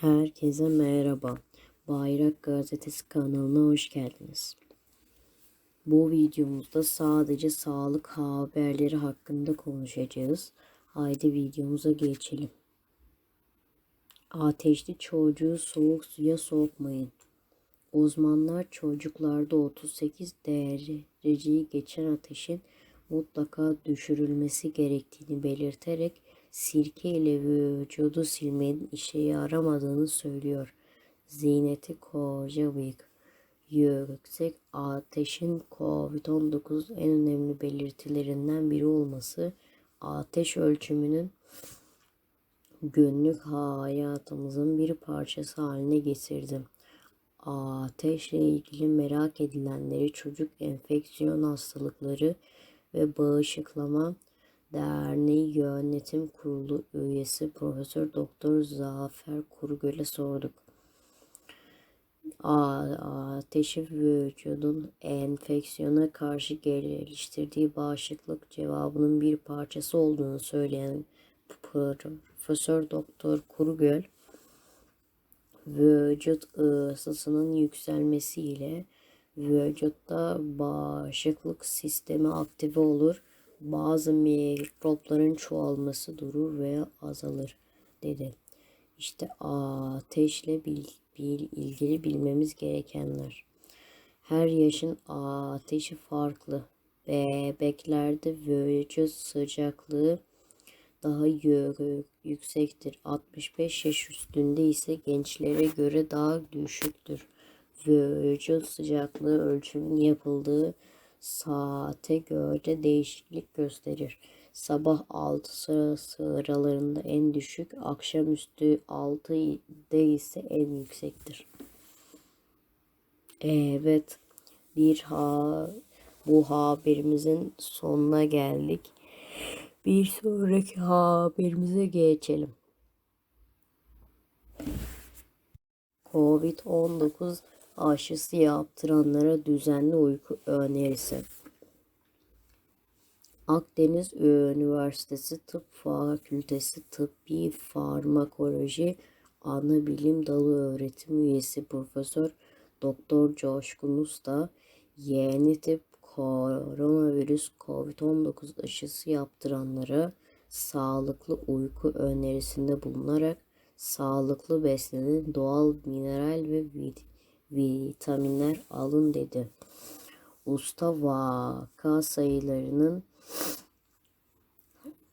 Herkese merhaba. Bayrak Gazetesi kanalına hoş geldiniz. Bu videomuzda sadece sağlık haberleri hakkında konuşacağız. Haydi videomuza geçelim. Ateşli çocuğu soğuk suya sokmayın. Uzmanlar çocuklarda 38 dereceyi geçen ateşin mutlaka düşürülmesi gerektiğini belirterek sirke ile vücudu silmenin işe yaramadığını söylüyor. Ziyneti Kocabıyık Yüksek ateşin COVID-19 en önemli belirtilerinden biri olması ateş ölçümünün günlük hayatımızın bir parçası haline getirdi. Ateşle ilgili merak edilenleri çocuk enfeksiyon hastalıkları ve bağışıklama Derneği Yönetim Kurulu üyesi Profesör Doktor Zafer Kurgöl'e sorduk. Ateşi vücudun enfeksiyona karşı geliştirdiği bağışıklık cevabının bir parçası olduğunu söyleyen Profesör Doktor Kurgöl, vücut ısısının yükselmesiyle vücutta bağışıklık sistemi aktive olur bazı mikropların çoğalması durur veya azalır dedi. İşte ateşle bil, bil, ilgili bilmemiz gerekenler. Her yaşın ateşi farklı. Bebeklerde vücut sıcaklığı daha yüksektir. 65 yaş üstünde ise gençlere göre daha düşüktür. Vücut sıcaklığı ölçümün yapıldığı saate göre değişiklik gösterir. Sabah 6 sıralarında en düşük, akşamüstü 6'da ise en yüksektir. Evet, bir ha bu haberimizin sonuna geldik. Bir sonraki haberimize geçelim. Covid-19 aşısı yaptıranlara düzenli uyku önerisi. Akdeniz Üniversitesi Tıp Fakültesi Tıbbi Farmakoloji Ana Bilim Dalı öğretim üyesi Profesör Doktor Coşkun Usta yeni tip koronavirüs COVID-19 aşısı yaptıranlara sağlıklı uyku önerisinde bulunarak sağlıklı beslenin, doğal mineral ve vitaminler alın dedi. Usta vaka sayılarının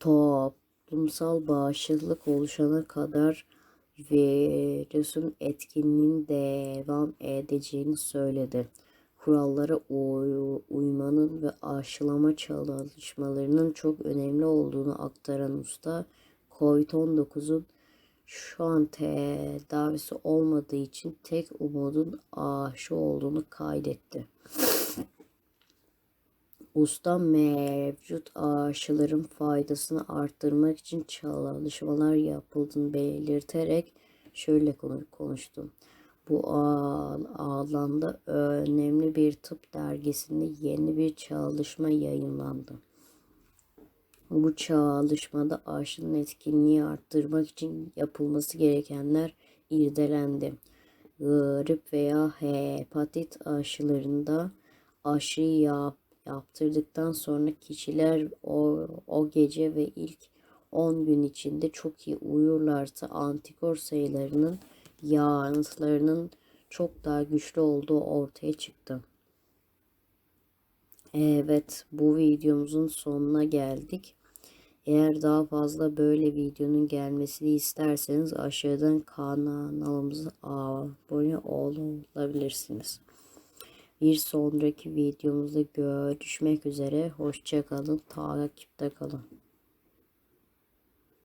toplumsal bağışıklık oluşana kadar virüsün etkinliğinin devam edeceğini söyledi. Kurallara uy uymanın ve aşılama çalışmalarının çok önemli olduğunu aktaran usta, COVID-19'un şu an tedavisi olmadığı için tek umudun aşı olduğunu kaydetti. Usta mevcut aşıların faydasını arttırmak için çalışmalar yapıldığını belirterek şöyle konuştu. Bu alanda önemli bir tıp dergisinde yeni bir çalışma yayınlandı. Bu çalışmada aşının etkinliği arttırmak için yapılması gerekenler irdelendi. Grip veya hepatit aşılarında aşı yap, yaptırdıktan sonra kişiler o, o gece ve ilk 10 gün içinde çok iyi uyurlarsa antikor sayılarının yanıtlarının çok daha güçlü olduğu ortaya çıktı. Evet bu videomuzun sonuna geldik. Eğer daha fazla böyle videonun gelmesini isterseniz aşağıdan kanalımıza abone olabilirsiniz. Bir sonraki videomuzda görüşmek üzere. Hoşçakalın. Takipte kalın.